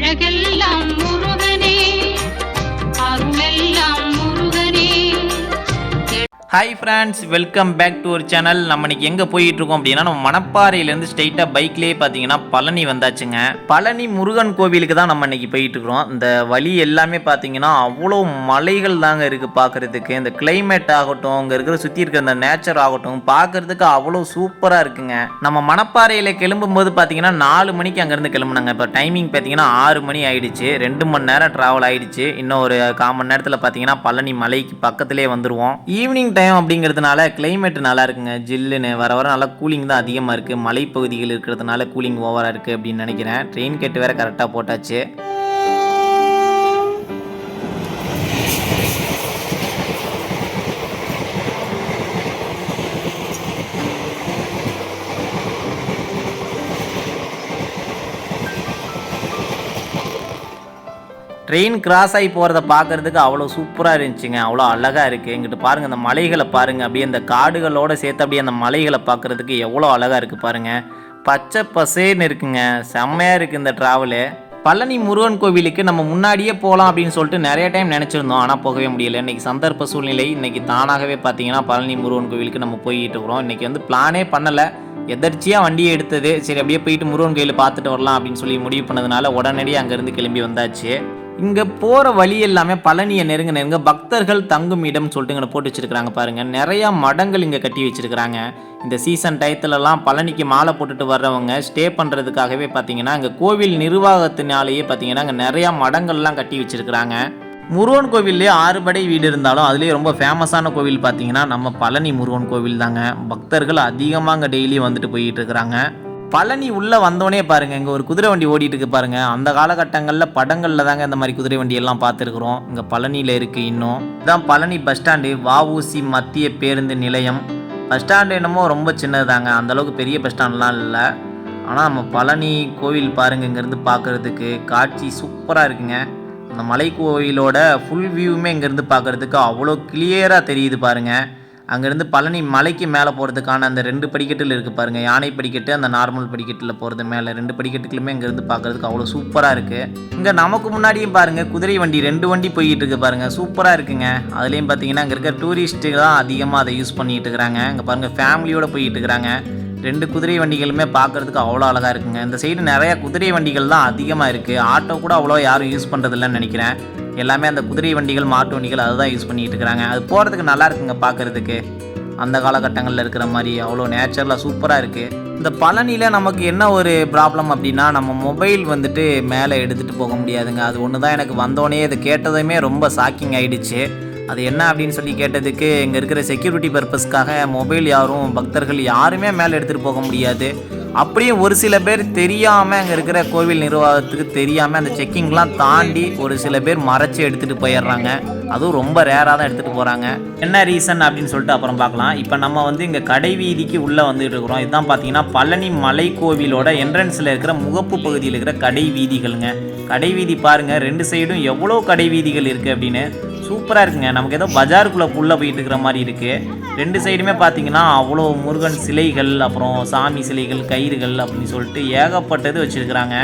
அழகெல்லாம் முருகனே அருளெல்லாம் hi friends welcome back to ஒரு சேனல் நம்ம இன்னைக்கு எங்கே போயிட்டு இருக்கோம் அப்படின்னா நம்ம மணப்பாறையிலேருந்து ஸ்ட்ரைட்டாக பைக்லேயே பார்த்தீங்கன்னா பழனி வந்தாச்சுங்க. பழனி முருகன் கோவிலுக்கு தான் நம்ம இன்னைக்கு போயிட்டு இருக்கிறோம் இந்த வழி எல்லாமே பார்த்தீங்கன்னா அவ்வளோ மலைகள் தாங்க இருக்குது பார்க்குறதுக்கு இந்த கிளைமேட் ஆகட்டும் அங்கே இருக்கிற சுற்றி இருக்கிற இந்த நேச்சர் ஆகட்டும் பார்க்குறதுக்கு அவ்வளோ சூப்பராக இருக்குங்க. நம்ம மணப்பாறையில் கிளம்பும்போது பார்த்தீங்கன்னா நாலு மணிக்கு அங்கேருந்து கிளம்புனாங்க. இப்போ டைமிங் பார்த்தீங்கன்னா ஆறு மணி ஆயிடுச்சு. ரெண்டு மணி நேரம் ட்ராவல் ஆயிடுச்சு. இன்னும் ஒரு கால் மணி நேரத்தில் பார்த்தீங்கன்னா பழனி மலைக்கு பக்கத்துலேயே வந்துடுவோம் ஈவினிங் டைம் அப்படிங்கிறதுனால கிளைமேட் நல்லா இருக்குங்க. ஜில்லுன்னு வர வர நல்லா கூலிங் தான் அதிகமாக இருக்குது மலைப்பகுதிகள் இருக்கிறதுனால கூலிங் ஓவராக இருக்குது அப்படின்னு நினைக்கிறேன். ட்ரெயின் கேட்டு வேறு கரெக்டாக போட்டாச்சு. ட்ரெயின் கிராஸ் ஆகி போகிறத பார்க்குறதுக்கு அவ்வளோ சூப்பராக இருந்துச்சுங்க. அவ்வளோ அழகாக இருக்குது எங்கிட்ட பாருங்கள் அந்த மலைகளை பாருங்கள் அப்படியே அந்த காடுகளோடு சேர்த்து அப்படியே அந்த மலைகளை பார்க்குறதுக்கு எவ்வளோ அழகாக இருக்குது பாருங்கள் பச்சை பசேன்னு இருக்குங்க. செம்மையாக இருக்குது இந்த ட்ராவலு பழனி முருகன் கோவிலுக்கு நம்ம முன்னாடியே போகலாம் அப்படின்னு சொல்லிட்டு நிறைய டைம் நினச்சிருந்தோம். ஆனால் போகவே முடியல. இன்றைக்கி சந்தர்ப்ப சூழ்நிலை இன்றைக்கி தானாகவே பார்த்தீங்கன்னா பழனி முருகன் கோவிலுக்கு நம்ம போய்கிட்டு இருக்கிறோம். இன்றைக்கி வந்து பிளானே பண்ணலை. எதர்ச்சியாக வண்டியை எடுத்தது. சரி அப்படியே போயிட்டு முருகன் கோயிலில் பார்த்துட்டு வரலாம் அப்படின்னு சொல்லி முடிவு பண்ணதுனால உடனடியாக அங்கேருந்து கிளம்பி வந்தாச்சு. இங்கே போகிற வழி எல்லாமே பழனியை நெருங்க நெருங்க பக்தர்கள் தங்கும் இடம் சொல்லிட்டு இங்கே போட்டு வச்சுருக்குறாங்க பாருங்க. நிறையா மடங்கள் இங்கே கட்டி வச்சிருக்கிறாங்க. இந்த சீசன் டயத்துலலாம் பழனிக்கு மாலை போட்டுட்டு வர்றவங்க ஸ்டே பண்ணுறதுக்காகவே பார்த்தீங்கன்னா இங்கே கோவில் நிர்வாகத்தினாலேயே பார்த்தீங்கன்னா அங்கே நிறையா மடங்கள்லாம் கட்டி வச்சுருக்குறாங்க. முருகன் கோவில்லே ஆறுபடை வீடு இருந்தாலும் அதுலேயே ரொம்ப ஃபேமஸான கோவில் பார்த்தீங்கன்னா நம்ம பழனி முருகன் கோவில் தாங்க. பக்தர்கள் அதிகமாக அங்கே டெய்லி வந்துட்டு போயிட்டு இருக்கிறாங்க. பழனி உள்ளே வந்தோடனே பாருங்கள் இங்கே ஒரு குதிரை வண்டி ஓடிட்டு இருக்கு பாருங்கள் அந்த காலகட்டங்களில் படங்களில் தாங்க இந்த மாதிரி குதிரை வண்டி எல்லாம் பார்த்துருக்குறோம். இங்கே பழனியில் இருக்குது இன்னும். இதான் பழனி பஸ் ஸ்டாண்டு. வஉசி மத்திய பேருந்து நிலையம். பஸ் ஸ்டாண்டு என்னமோ ரொம்ப சின்னதுதாங்க. தாங்க அந்தளவுக்கு பெரிய பஸ் ஸ்டாண்ட்லாம் இல்லை. ஆனால் நம்ம பழனி கோவில் பாருங்க இங்கேருந்து பார்க்குறதுக்கு காட்சி சூப்பராக இருக்குங்க. அந்த மலை கோவிலோட ஃபுல் வியூவுமே இங்கேருந்து பார்க்குறதுக்கு அவ்வளோ கிளியராக தெரியுது பாருங்கள் அங்கேருந்து பழனி மலைக்கு மேலே போகிறதுக்கான அந்த ரெண்டு படிக்கட்டில் இருக்குது பாருங்கள் யானை படிக்கட்டு அந்த நார்மல் படிக்கட்டில் போகிறது மேலே ரெண்டு படிக்கட்டுகளுமே இங்கேருந்து பார்க்குறதுக்கு அவ்வளோ சூப்பராக இருக்குது இங்கே நமக்கு முன்னாடியும் பாருங்கள் குதிரை வண்டி ரெண்டு வண்டி போயிட்டு இருக்கு பாருங்கள் சூப்பராக இருக்குங்க. அதுலேயும் பார்த்தீங்கன்னா அங்கே இருக்க டூரிஸ்ட்டு தான் அதிகமாக அதை யூஸ் பண்ணிட்டு இருக்கிறாங்க. இங்கே பாருங்கள் ஃபேமிலியோடு போயிட்டு இருக்கிறாங்க. ரெண்டு குதிரை வண்டிகளுமே பார்க்குறதுக்கு அவ்வளோ அழகாக இருக்குங்க. இந்த சைடு நிறையா குதிரை வண்டிகள் தான் அதிகமாக இருக்குது ஆட்டோ கூட அவ்வளோ யாரும் யூஸ் பண்ணுறதில்லன்னு நினைக்கிறேன். எல்லாமே அந்த குதிரை வண்டிகள் மாட்டு வண்டிகள் அதுதான் யூஸ் பண்ணிகிட்டு இருக்கிறாங்க அது போகிறதுக்கு நல்லா இருக்குங்க பார்க்குறதுக்கு அந்த காலகட்டங்களில் இருக்கிற மாதிரி அவ்வளோ நேச்சுரலாக சூப்பராக இருக்குது இந்த பழனியில் நமக்கு என்ன ஒரு ப்ராப்ளம் அப்படின்னா நம்ம மொபைல் வந்துட்டு மேலே எடுத்துகிட்டு போக முடியாதுங்க. அது ஒன்று தான் எனக்கு வந்தோடனே இது கேட்டதுமே ரொம்ப ஷாக்கிங் ஆகிடுச்சு அது என்ன அப்படின்னு சொல்லி கேட்டதுக்கு இங்கே இருக்கிற செக்யூரிட்டி பர்பஸ்க்காக மொபைல் யாரும் பக்தர்கள் யாருமே மேலே எடுத்துகிட்டு போக முடியாது. அப்படியும் ஒரு சில பேர் தெரியாமல் அங்கே இருக்கிற கோவில் நிர்வாகத்துக்கு தெரியாமல் அந்த செக்கிங்லாம் தாண்டி ஒரு சில பேர் மறைச்சி எடுத்துகிட்டு போயிடுறாங்க. அதுவும் ரொம்ப ரேராக தான் எடுத்துகிட்டு போகிறாங்க என்ன ரீசன் அப்படின்னு சொல்லிட்டு அப்புறம் பார்க்கலாம். இப்போ நம்ம வந்து இங்கே கடை வீதிக்கு உள்ளே வந்துட்டு இருக்கிறோம். இதுதான் பார்த்தீங்கன்னா பழனி மலை கோவிலோட என்ட்ரன்ஸில் இருக்கிற முகப்பு பகுதியில் இருக்கிற கடை வீதிகளுங்க. கடை வீதி பாருங்கள் ரெண்டு சைடும் எவ்வளோ கடை வீதிகள் இருக்குது அப்படின்னு சூப்பராக இருக்குங்க. நமக்கு ஏதோ பஜாருக்குள்ளே உள்ளே போயிட்டு இருக்கிற மாதிரி இருக்குது ரெண்டு சைடுமே பார்த்தீங்கன்னா அவ்வளோ முருகன் சிலைகள் அப்புறம் சாமி சிலைகள் கயிறுகள் அப்படின்னு சொல்லிட்டு ஏகப்பட்டது வச்சுருக்கிறாங்க.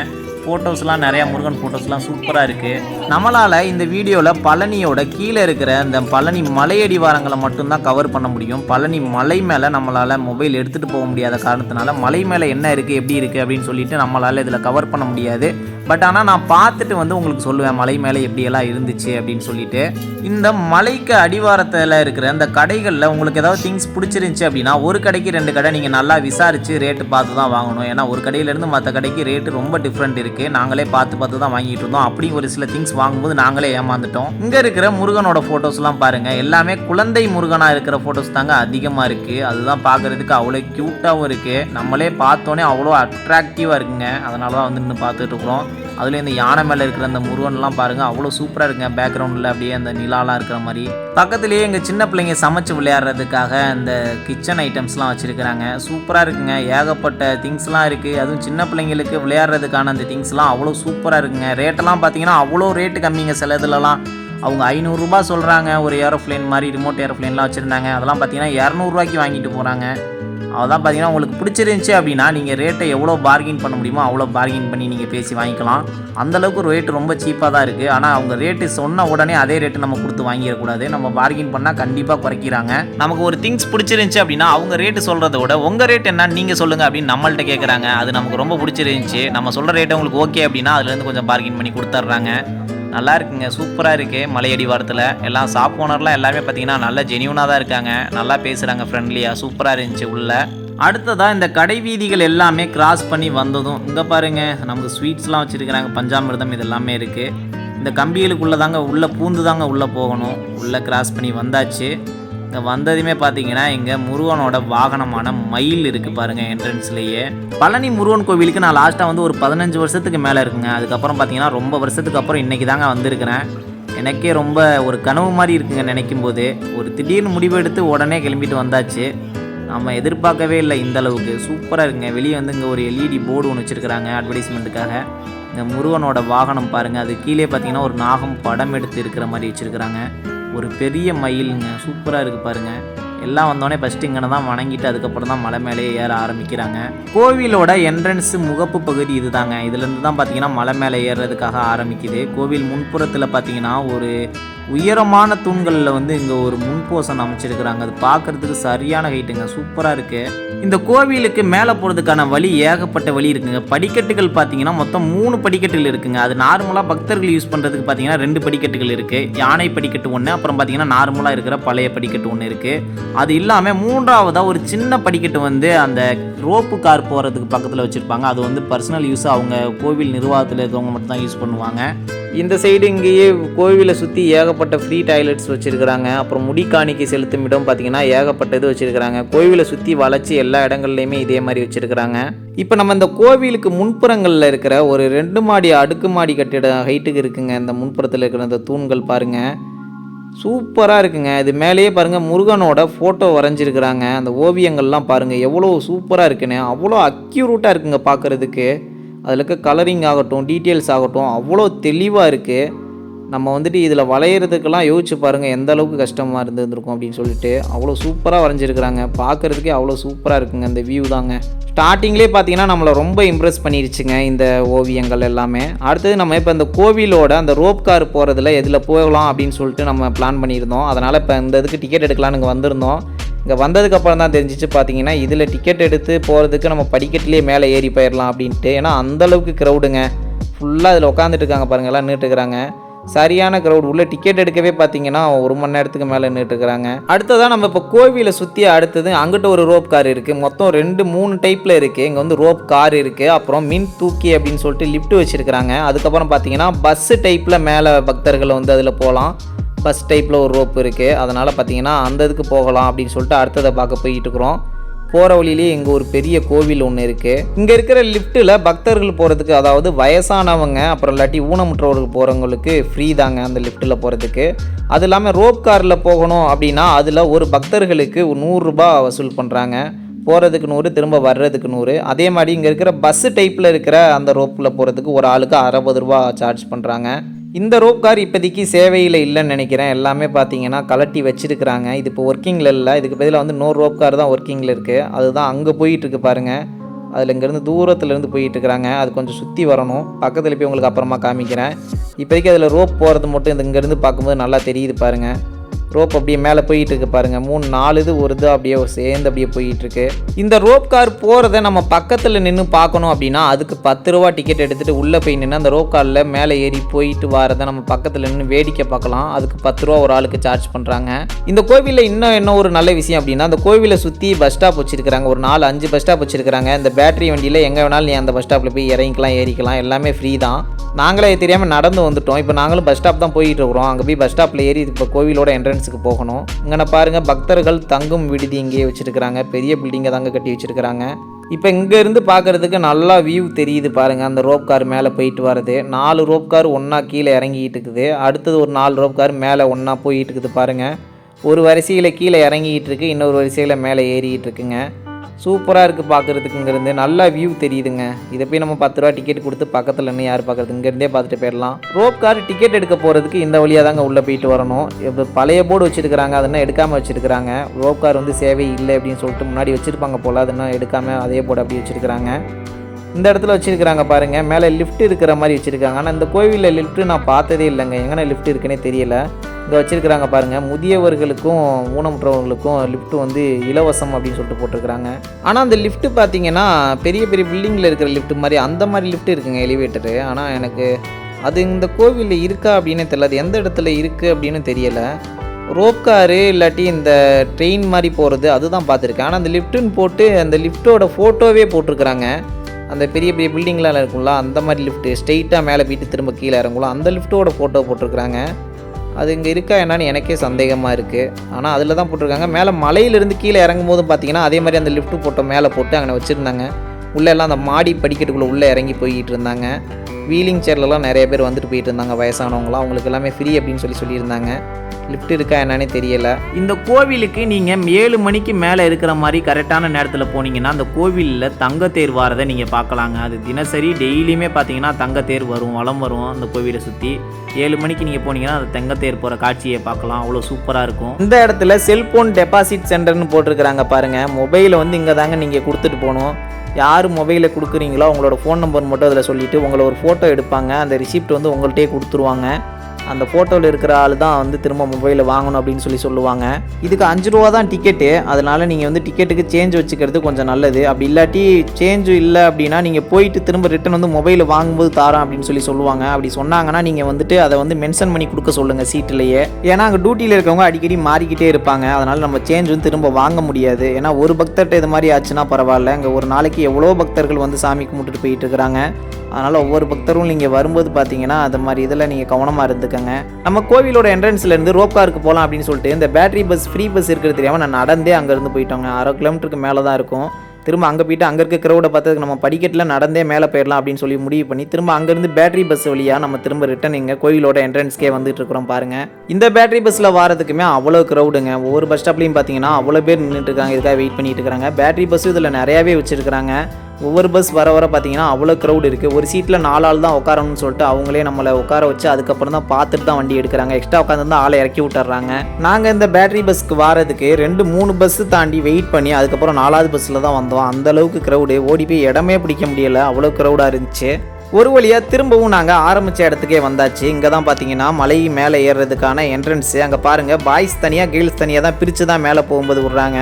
ஃபோட்டோஸ்லாம் நிறையா முருகன் ஃபோட்டோஸ்லாம் சூப்பராக இருக்குது நம்மளால் இந்த வீடியோவில் பழனியோட கீழே இருக்கிற இந்த பழனி மலையடிவாரங்களை மட்டும்தான் கவர் பண்ண முடியும். பழனி மலை மேலே நம்மளால் மொபைல் எடுத்துகிட்டு போக முடியாத காரணத்தினால மலை மேலே என்ன இருக்குது எப்படி இருக்குது அப்படின்னு சொல்லிட்டு நம்மளால் இதில் கவர் பண்ண முடியாது. பட் ஆனால் நான் பார்த்துட்டு வந்து உங்களுக்கு சொல்லுவேன் மலை மேலே எப்படியெல்லாம் இருந்துச்சு அப்படின்னு சொல்லிட்டு. இந்த மலைக்கு அடிவாரத்தில் இருக்கிற இந்த கடைகளில் உங்களுக்கு ஏதாவது திங்ஸ் பிடிச்சிருந்துச்சி அப்படின்னா ஒரு கடைக்கு ரெண்டு கடை நீங்கள் நல்லா விசாரித்து ரேட்டு பார்த்து தான் வாங்கணும். ஏன்னா ஒரு கடையிலேருந்து மற்ற கடைக்கு ரேட்டு ரொம்ப டிஃப்ரெண்ட் இருக்குது நாங்களே பார்த்து பார்த்து தான் வாங்கிட்டு இருந்தோம். அப்படி ஒரு சில திங்ஸ் வாங்கும்போது நாங்களே ஏமாந்துட்டோம். இங்கே இருக்கிற முருகனோட ஃபோட்டோஸ்லாம் பாருங்கள் எல்லாமே குழந்தை முருகனாக இருக்கிற ஃபோட்டோஸ் தாங்க அதிகமாக இருக்குது அதுதான் பார்க்குறதுக்கு அவ்வளோ க்யூட்டாகவும் இருக்குது நம்மளே பார்த்தோன்னே அவ்வளோ அட்ராக்டிவாக இருக்குங்க. அதனால தான் வந்து நின்று பார்த்துட்டு இருக்கிறோம். அதுலேயும் இந்த யானை மேலே இருக்கிற அந்த முருகன்லாம் பாருங்கள் அவ்வளோ சூப்பராக இருக்குங்க. பேக்ரவுண்டில் அப்படியே அந்த நிலாலாம் இருக்கிற மாதிரி. பக்கத்துலேயே எங்கள் சின்ன பிள்ளைங்க சமைச்சு விளையாடுறதுக்காக இந்த கிச்சன் ஐட்டம்ஸ்லாம் வச்சுருக்கிறாங்க. சூப்பராக இருக்குங்க. ஏகப்பட்ட திங்ஸ்லாம் இருக்குது அதுவும் சின்ன பிள்ளைங்களுக்கு விளையாடுறதுக்கான அந்த திங்ஸ்லாம் அவ்வளோ சூப்பராக இருக்குங்க. ரேட்டெல்லாம் பார்த்தீங்கன்னா அவ்வளோ ரேட்டு கம்மிங்க. சில இதுலலாம் அவங்க ஐநூறுரூபா சொல்கிறாங்க ஒரு ஏரோப்ளேன் மாதிரி ரிமோட் ஏரோப்ளேன்லாம் வச்சுருந்தாங்க. அதெல்லாம் பார்த்தீங்கன்னா இரநூறுவாய்க்கு வாங்கிட்டு போகிறாங்க அதான் பார்த்தீங்கன்னா உங்களுக்கு பிடிச்சிருந்துச்சி அப்படின்னா நீங்கள் ரேட்டை எவ்வளோ பார்கின் பண்ண முடியுமோ அவ்வளோ பார்கின் பண்ணி நீங்கள் பேசி வாங்கிக்கலாம். அந்தளவுக்கு ரேட்டு ரொம்ப சீப்பாக தான் இருக்குது ஆனால் அவங்க ரேட்டு சொன்ன உடனே அதே ரேட்டு நம்ம கொடுத்து வாங்கிடக்கூடாது நம்ம பார்கின் பண்ணால் கண்டிப்பாக குறைக்கிறாங்க. நமக்கு ஒரு திங்ஸ் பிடிச்சிருந்துச்சி அப்படின்னா அவங்க ரேட்டு சொல்கிறத விட உங்கள் ரேட் என்னன்னு நீங்கள் சொல்லுங்கள் அப்படின்னு நம்மள்கிட்ட கேட்குறாங்க அது நமக்கு ரொம்ப பிடிச்சிருந்துச்சி. நம்ம சொல்கிற ரேட்டு உங்களுக்கு ஓகே அப்படின்னா அதுலேருந்து கொஞ்சம் பார்கின் பண்ணி கொடுத்துட்றாங்க நல்லா இருக்குங்க சூப்பராக இருக்குது மலையடி வாரத்தில் எல்லாம் ஷாப் ஓனர்லாம் எல்லாமே பார்த்தீங்கன்னா நல்லா ஜெனியூனாக தான் இருக்காங்க. நல்லா பேசுகிறாங்க ஃப்ரெண்ட்லியாக சூப்பராக இருந்துச்சு உள்ள. அடுத்ததாக இந்த கடை வீதிகள் எல்லாமே கிராஸ் பண்ணி வந்ததும் இங்கே பாருங்க நமக்கு ஸ்வீட்ஸ்லாம் வச்சுருக்கிறாங்க பஞ்சாமிர்தம் இது எல்லாமே இருக்குது இந்த கம்பிகளுக்குள்ளே தாங்க உள்ளே பூந்து தாங்க உள்ளே போகணும். உள்ளே கிராஸ் பண்ணி வந்தாச்சு. இங்கே வந்ததுமே பார்த்தீங்கன்னா இங்கே முருகனோட வாகனமான மயில் இருக்குது பாருங்கள் என்ட்ரன்ஸ்லேயே பழனி முருகன் கோவிலுக்கு நான் லாஸ்ட்டாக வந்து ஒரு பதினஞ்சு வருஷத்துக்கு மேலே இருக்குங்க. அதுக்கப்புறம் பார்த்தீங்கன்னா ரொம்ப வருஷத்துக்கு அப்புறம் இன்றைக்கி தாங்க வந்திருக்கிறேன். எனக்கே ரொம்ப ஒரு கனவு மாதிரி இருக்குங்க நினைக்கும் போது ஒரு திடீர்னு முடிவு எடுத்து உடனே கிளம்பிட்டு வந்தாச்சு. நம்ம எதிர்பார்க்கவே இல்லை இந்த அளவுக்கு. சூப்பராக இருக்குங்க. வெளியே வந்து இங்கே ஒரு எல்இடி போர்டு ஒன்று வச்சுருக்கிறாங்க அட்வர்டைஸ்மெண்ட்டுக்காக இந்த முருகனோட வாகனம் பாருங்கள் அது கீழே பார்த்தீங்கன்னா ஒரு நாகம் படம் எடுத்து இருக்கிற மாதிரி வச்சுருக்கிறாங்க. ஒரு பெரிய மயிலுங்க. சூப்பராக இருக்குது பாருங்கள் எல்லாம் வந்தோடனே ஃபஸ்ட்டு இங்கே தான் வணங்கிட்டு அதுக்கப்புறம் தான் மலை மேலே ஏற ஆரம்பிக்கிறாங்க. கோவிலோட என்ட்ரன்ஸ் முகப்பு பகுதி இதுதாங்க. இதுலேருந்து தான் பார்த்தீங்கன்னா மலை மேலே ஏறுறதுக்காக ஆரம்பிக்குது. கோவில் முன்புறத்தில் பார்த்தீங்கன்னா ஒரு உயரமான தூண்களில் வந்து இங்கே ஒரு முன்போசன் அமைச்சிருக்கிறாங்க. அது பார்க்கறதுக்கு சரியான ஹைட்டுங்க சூப்பராக இருக்குது இந்த கோவிலுக்கு மேலே போகிறதுக்கான வழி ஏகப்பட்ட வழி இருக்குங்க. படிக்கட்டுகள் பார்த்தீங்கன்னா மொத்தம் மூணு படிக்கட்டுகள் இருக்குங்க. அது நார்மலாக பக்தர்கள் யூஸ் பண்ணுறதுக்கு பார்த்தீங்கன்னா ரெண்டு படிக்கட்டுகள் இருக்குது யானை படிக்கட்டு ஒன்று அப்புறம் பார்த்தீங்கன்னா நார்மலாக இருக்கிற பழைய படிக்கட்டு ஒன்று இருக்குது அது இல்லாமல் மூன்றாவதாக ஒரு சின்ன படிக்கட்டு வந்து அந்த ரோப்பு கார் போகிறதுக்கு பக்கத்தில் வச்சுருப்பாங்க. அது வந்து பர்சனல் யூஸ் அவங்க கோவில் நிர்வாகத்தில் இருக்கவங்க மட்டும்தான் யூஸ் பண்ணுவாங்க. இந்த சைடு இங்கேயே கோவிலை சுற்றி ஏகப்பட்ட ஃப்ரீ டாய்லெட்ஸ் வச்சுருக்கிறாங்க. அப்புறம் முடி காணிக்கை செலுத்தும் இடம் பார்த்தீங்கன்னா ஏகப்பட்ட இது வச்சுருக்கிறாங்க. கோவிலை சுற்றி வளைச்சி எல்லா இடங்கள்லையுமே இதே மாதிரி வச்சுருக்கிறாங்க. இப்போ நம்ம இந்த கோவிலுக்கு முன்புறங்களில் இருக்கிற ஒரு ரெண்டு மாடி அடுக்குமாடி கட்டிட ஹைட்டுக்கு இருக்குங்க. இந்த முன்புறத்தில் இருக்கிற அந்த தூண்கள் பாருங்கள் சூப்பராக இருக்குங்க. இது மேலேயே பாருங்கள் முருகனோட ஃபோட்டோ வரைஞ்சிருக்கிறாங்க. அந்த ஓவியங்கள்லாம் பாருங்கள் எவ்வளோ சூப்பராக இருக்குன்னு. அவ்வளோ அக்யூரூட்டாக இருக்குங்க பார்க்குறதுக்கு அதில் இருக்க கலரிங் ஆகட்டும் டீட்டெயில்ஸ் ஆகட்டும் அவ்வளோ தெளிவாக இருக்குது நம்ம வந்துட்டு இதில் வளையிறதுக்கெல்லாம் யோசிச்சு பாருங்கள் எந்த அளவுக்கு கஷ்டமாக இருந்திருக்கும் அப்படின்னு சொல்லிட்டு அவ்வளோ சூப்பராக வரைஞ்சிருக்கிறாங்க. பார்க்குறதுக்கே அவ்வளோ சூப்பராக இருக்குங்க இந்த வியூ தாங்க. ஸ்டார்டிங்லேயே பார்த்தீங்கன்னா நம்மளை ரொம்ப இம்ப்ரெஸ் பண்ணிருச்சுங்க இந்த ஓவியங்கள் எல்லாமே. அடுத்தது நம்ம இப்போ இந்த கோவிலோட அந்த ரோப் கார் போகிறதுல எதில் போகலாம் அப்படின்னு சொல்லிட்டு நம்ம பிளான் பண்ணியிருந்தோம். அதனால் இப்போ இந்த இதுக்கு டிக்கெட் எடுக்கலாம்னு இங்கே வந்திருந்தோம். இங்கே வந்ததுக்கப்புறம் தான் தெரிஞ்சிச்சு பார்த்தீங்கன்னா இதில் டிக்கெட் எடுத்து போகிறதுக்கு நம்ம படிக்கட்டிலே மேலே ஏறி போயிடலாம் அப்படின்ட்டு. ஏன்னா அந்தளவுக்கு க்ரௌடுங்க ஃபுல்லாக இதில் உட்காந்துட்டு இருக்காங்க பாருங்க எல்லாம் நின்றுட்டு இருக்கிறாங்க சரியான க்ரௌட் உள்ள டிக்கெட் எடுக்கவே பார்த்தீங்கன்னா ஒரு மணி நேரத்துக்கு மேலே நின்றுட்டுருக்காங்க அடுத்ததாக நம்ம இப்போ கோவிலை சுற்றி அடுத்தது அங்கிட்ட ஒரு ரோப் கார் இருக்குது மொத்தம் ரெண்டு மூணு டைப்பில் இருக்குது இங்கே வந்து ரோப் கார் இருக்குது அப்புறம் மின் தூக்கி அப்படின்னு சொல்லிட்டு லிஃப்ட் வச்சுருக்கிறாங்க. அதுக்கப்புறம் பார்த்தீங்கன்னா பஸ்ஸு டைப்பில் மேலே பக்தர்கள் வந்து அதில் போகலாம் பஸ் டைப்பில் ஒரு ரோப் இருக்குது அதனால் பார்த்தீங்கன்னா அந்த இதுக்கு போகலாம் அப்படின்னு சொல்லிட்டு அடுத்ததை பார்க்க போயிட்டு இருக்கிறோம். போகிற வழியிலே இங்கே ஒரு பெரிய கோவில் ஒன்று இருக்குது இங்கே இருக்கிற லிஃப்ட்டில் பக்தர்கள் போகிறதுக்கு அதாவது வயசானவங்க அப்புறம் இல்லாட்டி ஊனமுற்றவர்கள் போகிறவங்களுக்கு ஃப்ரீ தாங்க அந்த லிஃப்ட்டில் போகிறதுக்கு அது இல்லாமல் ரோப் காரில் போகணும் அப்படின்னா அதில் ஒரு பக்தர்களுக்கு நூறுரூபா வசூல் பண்ணுறாங்க போகிறதுக்கு நூறு திரும்ப வர்றதுக்கு நூறு. அதே மாதிரி இங்கே இருக்கிற பஸ்ஸு டைப்பில் இருக்கிற அந்த ரோப்பில் போகிறதுக்கு ஒரு ஆளுக்கு அறுபது ரூபா சார்ஜ் பண்ணுறாங்க இந்த ரோப் கார் இப்போதைக்கு சேவையில் இல்லைன்னு நினைக்கிறேன். எல்லாமே பார்த்தீங்கன்னா கலட்டி வச்சுருக்கிறாங்க. இது இப்போ ஒர்க்கிங்கில் இல்லை. இதுக்கு பதிலாக வந்து நோ ரோப் கார் தான் ஒர்க்கிங்கில் இருக்குது அதுதான் அங்கே போயிட்டுருக்கு பாருங்கள் அதில் இங்கேருந்து தூரத்துலேருந்து போயிட்டுருக்குறாங்க அது கொஞ்சம் சுற்றி வரணும். பக்கத்தில் போய் உங்களுக்கு அப்புறமா காமிக்கிறேன். இப்போதைக்கு அதில் ரோப் போகிறது மட்டும் இந்த இங்கேருந்து பார்க்கும்போது நல்லா தெரியுது பாருங்கள் ரோப் அப்படியே மேலே போயிட்டு இருக்கு பாருங்க. மூணு நாலு இது ஒரு இது அப்படியே சேர்ந்து அப்படியே போயிட்டு இருக்கு இந்த ரோப் கார் போகிறத நம்ம பக்கத்தில் நின்று பார்க்கணும் அப்படின்னா அதுக்கு பத்து ரூபா டிக்கெட் எடுத்துகிட்டு உள்ளே போய் நின்று அந்த ரோப் காரில் மேலே ஏறி போயிட்டு வரதை நம்ம பக்கத்தில் நின்று வேடிக்கை பார்க்கலாம். அதுக்கு பத்து ரூபா ஒரு ஆளுக்கு சார்ஜ் பண்ணுறாங்க இந்த கோவிலில் இன்னும் என்ன ஒரு நல்ல விஷயம் அப்படின்னா அந்த கோவிலை சுற்றி பஸ் ஸ்டாப் வச்சிருக்காங்க ஒரு நாலு அஞ்சு பஸ் ஸ்டாப் வச்சிருக்காங்க இந்த பேட்டரி வண்டியில் எங்கே வேணாலும் நீ அந்த பஸ் ஸ்டாப்பில் போய் இறங்கிக்கலாம் ஏறிக்கலாம். எல்லாமே ஃப்ரீ தான். நாங்களே தெரியாமல் நடந்து வந்துட்டோம். இப்போ நாங்களும் பஸ் ஸ்டாப் தான் போயிட்டு இருக்கிறோம். அங்கே போய் பஸ் ஸ்டாப்பில் ஏறி இப்போ கோவிலோட என்ட்ரன்ஸ் என்ட்ரன்ஸுக்கு போகணும். இங்கே பாருங்கள் பக்தர்கள் தங்கும் விடுதி இங்கேயே வச்சுருக்கிறாங்க. பெரிய பில்டிங்கை தாங்க கட்டி வச்சுருக்கிறாங்க. இப்போ இங்கேருந்து பார்க்குறதுக்கு நல்லா வியூ தெரியுது பாருங்கள் அந்த ரோப் கார் மேலே போயிட்டு வர்றது. நாலு ரோப் கார் ஒன்றா கீழே இறங்கிட்டு இருக்குது. அடுத்தது ஒரு நாலு ரோப் கார் மேலே ஒன்றா போயிட்டு இருக்குது பாருங்கள் ஒரு வரிசையில் கீழே இறங்கிக்கிட்டு இருக்கு. இன்னொரு வரிசையில் மேலே ஏறிக்கிட்டு இருக்குங்க. சூப்பராக இருக்குது பார்க்குறதுக்குங்கிறது நல்லா வியூ தெரியுதுங்க. இதை போய் நம்ம பத்து ரூபா டிக்கெட் கொடுத்து பக்கத்தில் நின்று யார் பார்க்குறது இங்கேருந்தே பார்த்துட்டு போயிடலாம். ரோப் கார் டிக்கெட் எடுக்க போகிறதுக்கு இந்த வழியாக தாங்க உள்ளே போயிட்டு வரணும். இப்போ பழைய போர்டு வச்சுருக்கிறாங்க அதெல்லாம் எடுக்காமல் வச்சுருக்காங்க ரோப் கார் வந்து சேவை இல்லை அப்படின்னு சொல்லிட்டு முன்னாடி வச்சுருப்பாங்க போல் அதெல்லாம் எடுக்காமல் அதே போர்டு அப்படி வச்சுருக்கிறாங்க. இந்த இடத்துல வச்சுருக்கிறாங்க பாருங்கள் மேலே லிஃப்ட் இருக்கிற மாதிரி வச்சுருக்காங்க. ஆனால் இந்த கோவிலில் லிஃப்ட்டு நான் பார்த்ததே இல்லைங்க. எங்கே லிஃப்ட் இருக்குன்னே தெரியல. இங்கே வச்சுருக்கிறாங்க பாருங்கள் முதியவர்களுக்கும் ஊனமுற்றவர்களுக்கும் லிஃப்ட் வந்து இலவசம் அப்படின்னு சொல்லிட்டு போட்டிருக்கிறாங்க. ஆனால் அந்த லிஃப்ட்டு பார்த்தீங்கன்னா பெரிய பெரிய பில்டிங்கில் இருக்கிற லிஃப்ட் மாதிரி அந்த மாதிரி லிஃப்ட் இருக்குங்க எலிவேட்டரு ஆனால் எனக்கு அது இந்த கோவிலில் இருக்கா அப்படின்னு தெரியல. அது எந்த இடத்துல இருக்குது அப்படின்னு தெரியலை. ரோப் காரு இல்லாட்டி இந்த ட்ரெயின் மாதிரி போகிறது அதுதான் பார்த்துருக்கேன் ஆனால் அந்த லிஃப்ட்டுன்னு போட்டு அந்த லிஃப்ட்டோட ஃபோட்டோவே போட்டிருக்கிறாங்க. அந்த பெரிய பெரிய பில்டிங்லாம் இருக்கும்ல அந்த மாதிரி லிஃப்ட்டு ஸ்ட்ரெயிட்டாக மேலே போயிட்டு திரும்ப கீழே இறங்கும்ல அந்த லிஃப்ட்டோட ஃபோட்டோ போட்டிருக்கிறாங்க. அது இங்கே இருக்கா என்னன்னு எனக்கே சந்தேகமாக இருக்குது ஆனால் அதில் தான் போட்டிருக்காங்க. மேலே மலையிலேருந்து கீழே இறங்கும் போது பார்த்தீங்கன்னா அதே மாதிரி அந்த லிஃப்ட்டு போட்டோம் மேலே போட்டு அங்கே வச்சுருந்தாங்க. உள்ளே எல்லாம் அந்த மாடி படிக்கட்டுக்குள்ளே உள்ளே இறங்கி போய்கிட்டு இருந்தாங்க. வீலிங் சேர்லலாம் நிறைய பேர் வந்துட்டு போயிட்டு இருந்தாங்க. வயசானவங்களாம் அவங்களுக்கு எல்லாமே ஃப்ரீ அப்படின்னு சொல்லி சொல்லியிருந்தாங்க. லிஃப்ட் இருக்கா என்னன்னே தெரியல. இந்த கோவிலுக்கு நீங்கள் ஏழு மணிக்கு மேலே இருக்கிற மாதிரி கரெக்டான நேரத்தில் போனீங்கன்னா அந்த கோவிலில் தங்கத்தேர் வாரதை நீங்கள் பார்க்கலாங்க அது தினசரி டெய்லியுமே பார்த்தீங்கன்னா தங்கத்தேர் வரும் வலம் வரும் அந்த கோவிலை சுற்றி ஏழு மணிக்கு நீங்கள் போனீங்கன்னா அந்த தங்கத்தேர் போகிற காட்சியை பார்க்கலாம் அவ்வளோ சூப்பராக இருக்கும். இந்த இடத்துல செல்போன் டெபாசிட் சென்டர்னு போட்டிருக்கிறாங்க பாருங்கள் மொபைலை வந்து இங்கே தாங்க நீங்கள் கொடுத்துட்டு போகணும். யார் மொபைலை கொடுக்குறீங்களோ அவங்களோட ஃபோன் நம்பர் மட்டும் அதில் சொல்லிவிட்டு உங்களை ஒரு ஃபோட்டோ எடுப்பாங்க. அந்த ரிசிப்ட் வந்து உங்கள்கிட்டயே கொடுத்துருவாங்க. அந்த ஃபோட்டோவில் இருக்கிற ஆள் தான் வந்து திரும்ப மொபைலை வாங்கணும் அப்படின்னு சொல்லி சொல்லுவாங்க. இதுக்கு அஞ்சு ரூபா தான் டிக்கெட்டு அதனால் நீங்கள் வந்து டிக்கெட்டுக்கு சேஞ்ச் வச்சுக்கிறது கொஞ்சம் நல்லது. அப்படி இல்லாட்டி சேஞ்சு இல்லை அப்படின்னா நீங்கள் போயிட்டு திரும்ப ரிட்டன் வந்து மொபைல் வாங்கும்போது தாரோம் அப்படின்னு சொல்லி சொல்லுவாங்க. அப்படி சொன்னாங்கன்னா நீங்கள் வந்துட்டு அதை வந்து மென்ஷன் பண்ணி கொடுக்க சொல்லுங்கள் சீட்டிலேயே ஏன்னா அங்கே டியூட்டியில் இருக்கவங்க அடிக்கடி மாறிக்கிட்டே இருப்பாங்க. அதனால் நம்ம சேஞ்ச் வந்து திரும்ப வாங்க முடியாது. ஏன்னா ஒரு பக்தர்கிட்ட இது மாதிரி ஆச்சுன்னா பரவாயில்ல. இங்கே ஒரு நாளைக்கு எவ்வளோ பக்தர்கள் வந்து சாமி கும்பிட்டுட்டு போயிட்டு இருக்கிறாங்க. அதனால் ஒவ்வொரு பக்தரும் நீங்கள் வரும்போது பார்த்தீங்கன்னா அது மாதிரி இதில் நீங்கள் கவனமாக இருந்துக்கங்க. நம்ம கோவிலோட என்ட்ரன்ஸ்லேருந்து ரோப் காருக்கு போகலாம் அப்படின்னு சொல்லிட்டு இந்த பேட்டரி பஸ் ஃப்ரீ பஸ் இருக்கிறது தெரியாமல் நான் நடந்தே அங்கேருந்து போயிட்டோங்க. அரை கிலோமீட்டருக்கு மேலே தான் இருக்கும். திரும்ப அங்கே போயிட்டு அங்கே இருக்க க்ரௌடை பார்த்ததுக்கு நம்ம படிக்கட்டில் நடந்தே மேலே போயிடலாம் அப்படின்னு சொல்லி முடிவு பண்ணி திரும்ப அங்கேருந்து பேட்டரி பஸ் வழியாக நம்ம திரும்ப ரிட்டன் இங்கே கோயிலோட என்ட்ரன்ஸ்க்கே வந்துட்டு இருக்கிறோம் பாருங்க. இந்த பேட்டரி பஸ்ஸில் வரதுக்குமே அவ்வளோ க்ரௌடுங்க ஒவ்வொரு பஸ் ஸ்டாப்லையும் பார்த்தீங்கன்னா அவ்வளோ பேர் நின்றுட்டு இருக்காங்க. இதுக்காக வெயிட் பண்ணிட்டு இருக்காங்க பேட்டரி பஸ்ஸும் இதில் நிறையாவே வச்சிருக்காங்க ஒவ்வொரு பஸ் வர வர பார்த்தீங்கன்னா அவ்வளோ க்ரௌட் இருக்குது ஒரு சீட்டில் நாலு ஆள் தான் உட்காரணும்னு சொல்லிட்டு அவங்களே நம்மளை உட்கார வச்சு அதுக்கப்புறம் தான் பார்த்துட்டு தான் வண்டி எடுக்கிறாங்க. எக்ஸ்ட்ரா உட்காந்து ஆளை இறக்கி விட்டுறாங்க. நாங்கள் இந்த பேட்டரி பஸ்க்கு வரதுக்கு ரெண்டு மூணு பஸ்ஸு தாண்டி வெயிட் பண்ணி அதுக்கப்புறம் நாலாவது பஸ்ஸில் தான் வந்தோம். அந்தளவுக்கு க்ரௌடு ஓடி போய் இடமே பிடிக்க முடியல. அவ்வளோ க்ரௌடாக இருந்துச்சு. ஒரு வழியாக திரும்பவும் நாங்கள் ஆரம்பித்த இடத்துக்கே வந்தாச்சு. இங்கே தான் பார்த்தீங்கன்னா மலை மேலே ஏறுறதுக்கான என்ட்ரன்ஸு அங்கே பாருங்கள் பாய்ஸ் தனியாக கேர்ள்ஸ் தனியாக தான் பிரித்து தான் மேலே போகும்போது விட்றாங்க.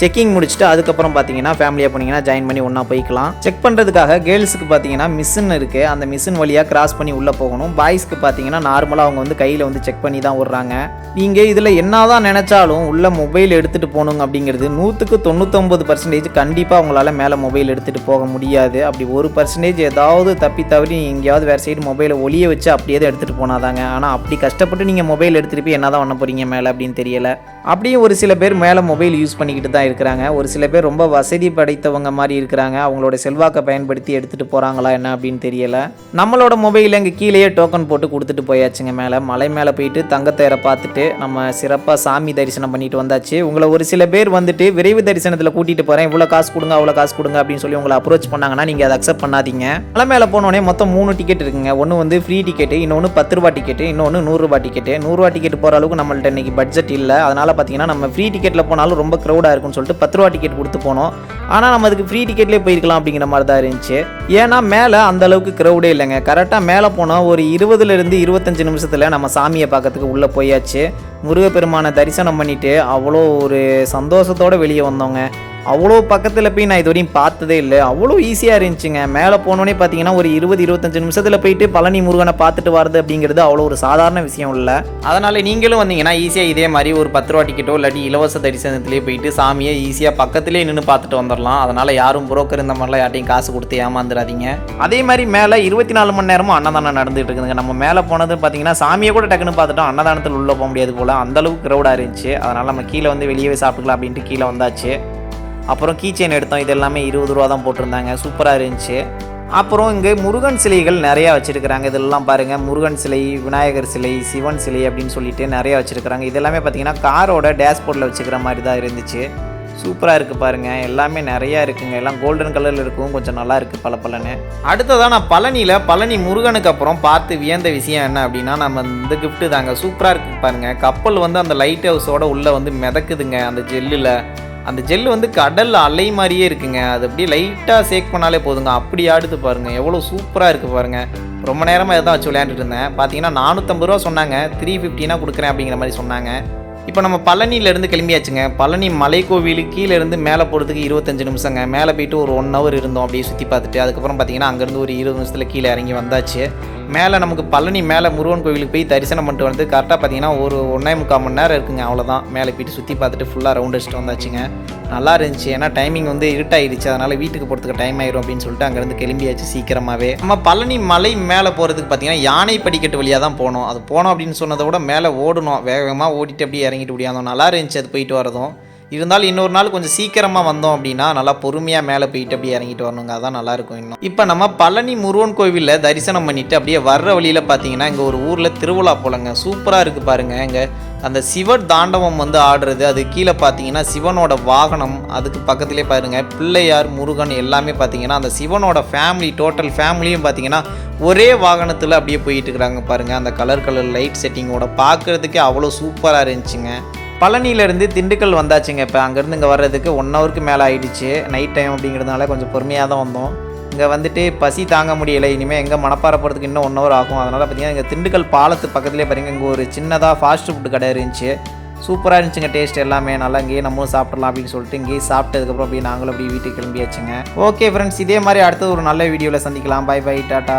செக்கிங் முடிச்சுட்டு அதுக்கப்புறம் பார்த்தீங்கன்னா ஃபேமிலியாக போனீங்கன்னா ஜாயின் பண்ணி ஒன்றா போய்க்கலாம். செக் பண்ணுறதுக்காக கேர்ள்ஸுக்கு பார்த்தீங்கன்னா மிஷின் இருக்குது அந்த மிஷின் வழியாக கிராஸ் பண்ணி உள்ளே போகணும். பாய்ஸ்க்கு பார்த்தீங்கன்னா நார்மலாக அவங்க வந்து கையில் வந்து செக் பண்ணி தான் விட்றாங்க நீங்கள் இதில் என்ன தான் நினச்சாலும் உள்ள மொபைல் எடுத்துகிட்டு போகணுங்க அப்படிங்கிறது நூற்றுக்கு தொண்ணூத்தொம்பது பர்சன்டேஜ் கண்டிப்பாக உங்களால் மேலே மொபைல் எடுத்துகிட்டு போக முடியாது. அப்படி ஒரு பர்சன்டேஜ் ஏதாவது தப்பி தவறி எங்கேயாவது வேறு சைடு மொபைலை ஒளிய வச்சு அப்படியே தான் எடுத்துகிட்டு போனாதாங்க. ஆனால் அப்படி கஷ்டப்பட்டு நீங்கள் மொபைல் எடுத்துகிட்டு போய் என்ன தான் பண்ண போகிறீங்க மேலே அப்படின்னு தெரியலை. அப்படியும் ஒரு சில பேர் மேலே மொபைல் யூஸ் பண்ணிக்கிட்டு தான் இருக்கிறாங்க. ஒரு சில பேர் ரொம்ப வசதி படைத்தவங்க மாதிரி இருக்கிறாங்க. அவங்களோட செல்வாக்கை பயன்படுத்தி எடுத்துகிட்டு போகிறாங்களா என்ன அப்படின்னு தெரியல. நம்மளோட மொபைலில் இங்கே கீழேயே டோக்கன் போட்டு கொடுத்துட்டு போயாச்சுங்க மேலே. மலை மேலே போயிட்டு தங்கத்தேரை பார்த்துட்டு நம்ம சிறப்பாக சாமி தரிசனம் பண்ணிட்டு வந்தாச்சு. உங்களை ஒரு சில பேர் வந்துட்டு விரைவு தரிசனத்தில் கூட்டிகிட்டு போகிறேன் இவ்வளோ காசு கொடுங்க அவ்வளோ காசு கொடுங்க அப்படின்னு சொல்லி உங்களை அப்ரோச் பண்ணாங்கன்னா நீங்கள் அதை அக்செப்ட் பண்ணாதீங்க. மலை மேலே போனோடனே மொத்தம் மூணு டிக்கெட் இருக்குங்க. ஒன்று வந்து ஃப்ரீ டிக்கெட்டு இன்னொன்று பத்து ரூபா டிக்கெட்டு இன்னொன்று நூறுரூபா டிக்கெட்டு நூறுரூவா டிக்கெட் போகிற அளவுக்கு நம்மள்ட்ட இன்றைக்கி பட்ஜெட் இல்லை. அதனால் பார்த்தீங்கன்னா நம்ம ஃப்ரீ டிக்கெட்டில் போனாலும் ரொம்ப க்ரௌடாக இருக்கும்னு சொல்லிட்டு பத்து ரூபா டிக்கெட் கொடுத்து போனோம். ஆனால் நம்ம அதுக்கு ஃப்ரீ டிக்கெட்லேயே போயிருக்கலாம் அப்படிங்கிற மாதிரி தான் இருந்துச்சு. ஏன்னா மேலே அந்த அளவுக்கு க்ரௌடே இல்லைங்க. கரெக்டாக மேலே போனால் ஒரு இருபதுலேருந்து இருபத்தஞ்சு நிமிஷத்தில் நம்ம சாமியை பார்க்கறதுக்கு உள்ளே போயாச்சு. முருகப்பெருமானை தரிசனம் பண்ணிவிட்டு அவ்வளோ ஒரு சந்தோஷத்தோடு வெளியே வந்தோங்க. அவ்வளோ பக்கத்தில் போய் நான் இது வரையும் பார்த்ததே இல்லை. அவ்வளோ ஈஸியாக இருந்துச்சுங்க. மேலே போனோடனே பார்த்தீங்கன்னா ஒரு இருபது இருபத்தஞ்சு நிமிஷத்தில் போயிட்டு பழனி முருகனை பார்த்துட்டு வரது அப்படிங்கிறது அவ்வளோ ஒரு சாதாரண விஷயம் இல்லை. அதனால் நீங்களும் வந்தீங்கன்னா ஈஸியாக இதே மாதிரி ஒரு பத்து ரூபா டிக்கெட்டோ இல்லாட்டி இலவச தரிசனத்துலேயே போயிட்டு சாமியை ஈஸியாக பக்கத்திலே நின்று பார்த்துட்டு வந்துடலாம் அதனால் யாரும் புரோக்கர் இந்த மாதிரிலாம் யார்ட்டையும் காசு கொடுத்து ஏமாந்துடாதீங்க அதே மாதிரி மேலே இருபத்தி நாலு மணி நேரமும் அன்னதானம் நடந்துகிட்டு இருக்குதுங்க. நம்ம மேலே போனது பார்த்தீங்கன்னா சாமியை கூட டக்குன்னு பார்த்துட்டோம். அன்னதானத்தில் உள்ளே போக முடியாது போல். அந்தளவுக்கு க்ரௌடாக இருந்துச்சு. அதனால் நம்ம கீழே வந்து வெளியவே சாப்பிட்டுக்கலாம் அப்படின்ட்டு கீழே வந்தாச்சு. அப்புறம் கீ செயின் எடுத்தோம். இது எல்லாமே இருபது ரூபா தான் போட்டிருந்தாங்க. சூப்பராக இருந்துச்சு. அப்புறம் இங்கே முருகன் சிலைகள் நிறையா வச்சுருக்கிறாங்க. இதெல்லாம் பாருங்கள் முருகன் சிலை விநாயகர் சிலை சிவன் சிலை அப்படின்னு சொல்லிட்டு நிறையா வச்சுருக்கிறாங்க. இது எல்லாமே பார்த்தீங்கன்னா காரோட டேஷ்போர்டில் வச்சுக்கிற மாதிரி தான் இருந்துச்சு. சூப்பராக இருக்குது பாருங்கள் எல்லாமே நிறையா இருக்குங்க. எல்லாம் கோல்டன் கலரில் இருக்கும் கொஞ்சம் நல்லா இருக்குது பல பலன்னு. அடுத்ததாக நான் பழனியில் பழனி முருகனுக்கு அப்புறம் பார்த்து வியந்த விஷயம் என்ன அப்படின்னா நம்ம இந்த கிஃப்ட்டு தாங்க. சூப்பராக இருக்குது பாருங்கள் கப்பல் வந்து அந்த லைட் ஹவுஸோட உள்ளே வந்து மிதக்குதுங்க. அந்த ஜெல்லில். அந்த ஜெல்லு வந்து கடல் அலை மாதிரியே இருக்குங்க. அது அப்படியே லைட்டாக சேக் பண்ணாலே போதுங்க. அப்படி ஆடுது பாருங்கள் எவ்வளோ சூப்பராக இருக்குது பாருங்கள் ரொம்ப நேரமாக இதை தான் வச்சு விளையாண்டுட்டு இருந்தேன். பார்த்தீங்கன்னா நானூற்றம்பது ரூபா சொன்னாங்க. த்ரீ ஃபிஃப்டினா கொடுக்குறேன் அப்படிங்கிற மாதிரி சொன்னாங்க. இப்போ நம்ம பழனியிலேருந்து கிளம்பியாச்சுங்க. பழனி மலைக்கோவிலுக்கு கீழேருந்து மேலே போகிறதுக்கு இருபத்தஞ்சு நிமிஷங்க. மேலே போயிட்டு ஒரு ஒன் ஹவர் இருந்தோம் அப்படியே சுற்றி பார்த்துட்டு. அதுக்கப்புறம் பார்த்தீங்கன்னா அங்கேருந்து ஒரு இருபது நிமிஷத்தில் கீழே இறங்கி வந்தாச்சு. மேலே நமக்கு பழனி மேலே முருகன் கோவிலுக்கு போய் தரிசனம் பண்ணிட்டு வந்து கரெக்டாக பார்த்தீங்கன்னா ஒரு ஒன்றே முக்கால் மணி நேரம் இருக்குங்க அவ்வளோதான் மேலே போயிட்டு சுற்றி பார்த்துட்டு ஃபுல்லாக ரவுண்ட் அடிச்சுட்டு வந்தாச்சுங்க. நல்லா இருந்துச்சு. ஏன்னா டைமிங் வந்து இருட்டாயிருச்சு அதனால் வீட்டுக்கு போகிறதுக்கு டைம் ஆயிரும் அப்படின்னு சொல்லிட்டு அங்கேருந்து கிளம்பியாச்சு சீக்கிரமாகவே நம்ம பழனி மலை மேலே போகிறதுக்கு பார்த்தீங்கன்னா யானை படிக்கட்டு வழியாக தான் போனோம். அது போனோம் அப்படின்னு சொன்னதை விட மேலே ஓடணும். வேகமாக ஓடிட்டு அப்படியே இறங்கிட்டு முடியாதோம் நல்லா இருந்துச்சு அது போயிட்டு வரதும் இருந்தாலும் இன்னொரு நாள் கொஞ்சம் சீக்கிரமாக வந்தோம் அப்படின்னா நல்லா பொறுமையாக மேலே போயிட்டு அப்படியே இறங்கிட்டு வரணுங்க. அதான் நல்லா இருக்கும் இன்னும். இப்போ நம்ம பழனி முருகன் கோவிலில் தரிசனம் பண்ணிட்டு அப்படியே வர்ற வழியில் பார்த்தீங்கன்னா இங்கே ஒரு ஊரில் திருவிழா போலங்க. சூப்பராக இருக்குது பாருங்க. இங்கே அந்த சிவன் தாண்டவம் வந்து ஆடுறது அது கீழே பார்த்தீங்கன்னா சிவனோட வாகனம் அதுக்கு பக்கத்துலேயே பாருங்க. பிள்ளையார் முருகன் எல்லாமே பார்த்தீங்கன்னா அந்த சிவனோட ஃபேமிலி டோட்டல் ஃபேமிலியும் பார்த்தீங்கன்னா ஒரே வாகனத்தில் அப்படியே போயிட்டு இருக்கிறாங்க பாருங்க. அந்த கலர் கலர் லைட் செட்டிங்கோட பார்க்குறதுக்கே அவ்வளோ சூப்பராக இருந்துச்சுங்க. பழனியிலேருந்து திண்டுக்கல் வந்தாச்சுங்க. இப்போ அங்கேருந்து இங்கே வர்றதுக்கு ஒன் ஹவருக்கு மேலே ஆகிடுச்சு நைட் டைம் அப்படிங்கிறதுனால கொஞ்சம் பொறுமையாக தான் வந்தோம். இங்கே வந்துட்டு பசி தாங்க முடியலை. இனிமேல் எங்கே மணப்பாறை போகிறதுக்கு இன்னும் ஒன் ஹவர் ஆகும். அதனால் பார்த்தீங்கன்னா இங்கே திண்டுக்கல் பாலத்து பக்கத்துலேயே பாருங்க இங்கே ஒரு சின்னதாக ஃபாஸ்ட் ஃபுட் கடை இருந்துச்சு. சூப்பராக இருந்துச்சுங்க டேஸ்ட் எல்லாமே. நல்லா இங்கேயே நம்மளும் சாப்பிடலாம் அப்படின்னு சொல்லிட்டு இங்கேயே சாப்பிட்டதுக்கப்புறம் அப்படியே நாங்களும் அப்படியே வீட்டுக்கு கிளம்பியாச்சுங்க. ஓகே ஃப்ரெண்ட்ஸ் இதே மாதிரி அடுத்தது ஒரு நல்ல வீடியோவில் சந்திக்கலாம். By by tata